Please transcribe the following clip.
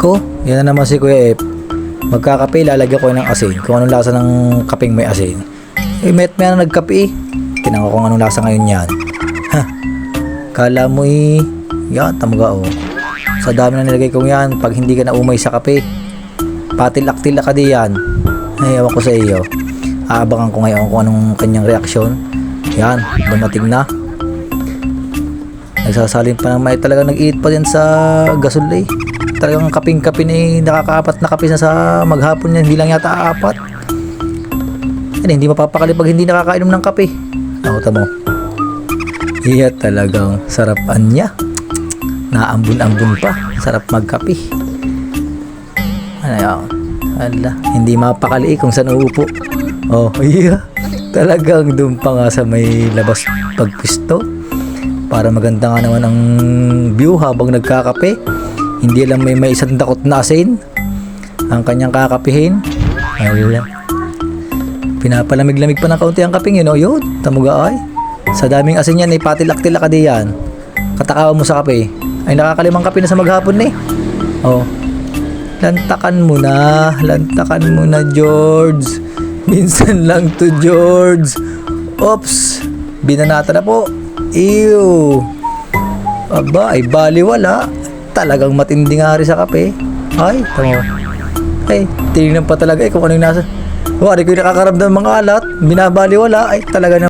Ko, yan na naman si Kuya F. Magkakape, lalagyan ko ng asin. Kung anong lasa ng kapeng may asin. Eh, met may na nagkape eh. Tinanong ko kung anong lasa ngayon yan. Ha, kala mo eh. Yan, tamaga oh. Sa dami na nilagay kong yan, pag hindi ka na umay sa kape, patilak-tilak ka di yan. Ay, ewan ko sa iyo. Aabangan ko ngayon kung anong kanyang reaksyon. Yan, dumating na. Nagsasalin pa naman, eh, talagang nag-eat pa din sa gasol eh. Talagang kaping-kape na eh, nakakaapat na kape na sa maghapon niya, hindi lang yata apat. Yan, hindi mapapakali pag hindi nakakainom ng kape. Ako mo. Iya talagang sarapan niya. Naambun-ambun pa. Sarap magkape. Ano yan? Ala, hindi mapakali kung saan uupo. Oh, iya. Talagang doon pa nga sa may labas pagpisto. Para maganda nga naman ang view habang nagkakape. Hindi lang may may isang dakot na asin. Ang kanyang kakapihin. Ala. Pinapalamig-lamig pa ng kaunti ang kaping yun. Oh, yun. Tamuga ay. Sa daming asin yan, eh, patilak-tilak ka di yan. Katakawa mo sa kape. Ay, nakakalimang kape na sa maghapon eh. Oh. Lantakan mo na. Lantakan mo na, George. Minsan lang to, George. Oops. Binanata na po. Ew. Aba, ay baliwala. Talagang matindi nga rin sa kape. Ay, tamo. Ay, tinignan pa talaga eh kung ano yung nasa. Wari ko yung nakakaramdam ng mga alat. Binabaliwala. Ay, talaga na